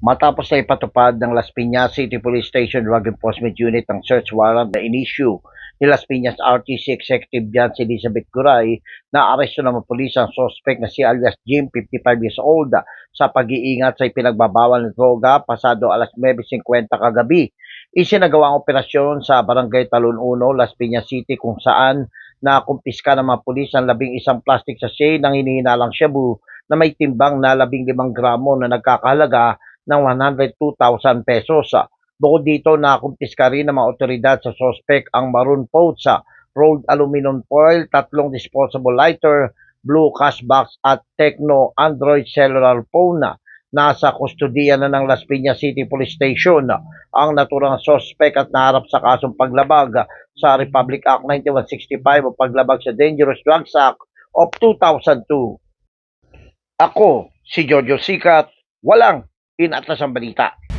Matapos na ipatupad ng Las Piñas City Police Station Drug Enforcement Unit ang search warrant na in-issue ni Las Piñas RTC Executive Jancy Elizabeth Guray na aresto ng pulis ang suspect na si alias Jim, 55 years old, sa pag-iingat sa ipinagbabawal ng droga pasado alas 9.50 kagabi. Isinagawa ang operasyon sa Barangay Talon 1, Las Piñas City kung saan nakumpiska ng mga pulis ang labing isang plastic sachet ng hinihinalang shabu na may timbang na labing limang gramo na nagkakahalaga ng 102,000 pesos. Bukod dito, nakumpiska rin ng mga otoridad sa sospek ang maroon pouch, rolled aluminum foil, tatlong disposable lighter, blue cash box at Tecno Android cellular phone. Nasa kustodiya na ng Las Piñas City Police Station ang naturang sospek at naharap sa kasong paglabag sa Republic Act 9165 o paglabag sa Dangerous Drugs Act of 2002. Ako, si Jojo Sikat, walang inatlas ang balita.